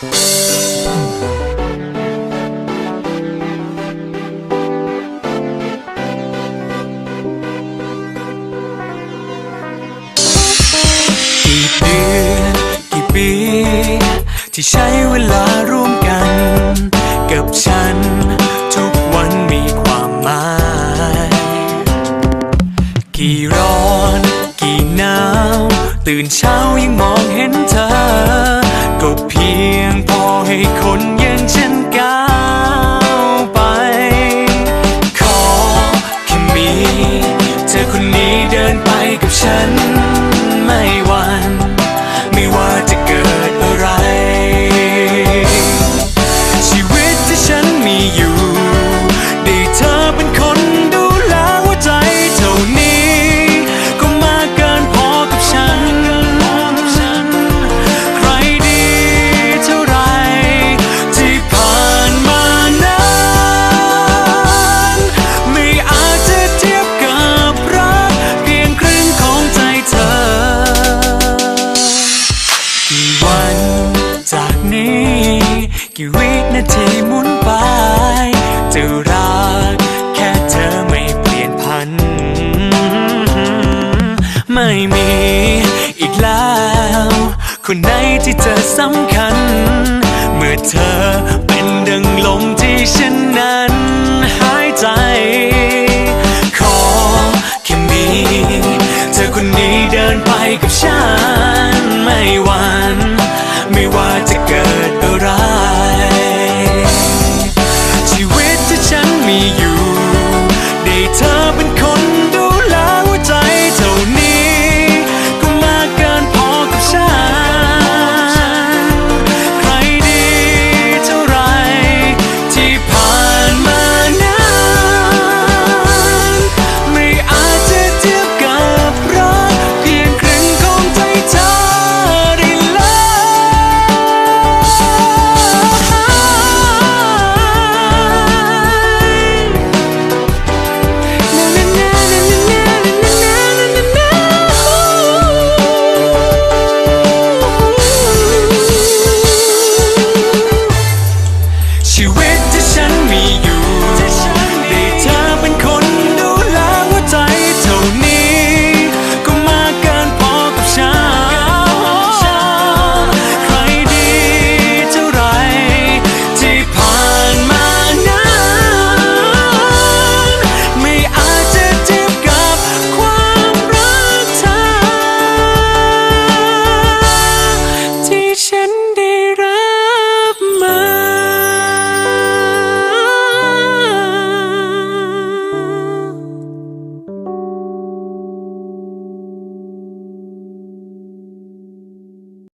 กี่เดือนกี่ปี ที่ใช้เวลาร่วมกัน กับฉัน ทุกวันมีความหมาย กี่ร้อน กี่หนาว ตื่นเช้ายังมองเห็นเธอ นาทีหมุนไป จะรักแค่เธอไม่เปลี่ยนพัน ไม่มีอีกแล้ว คนไหนที่เธอสำคัญ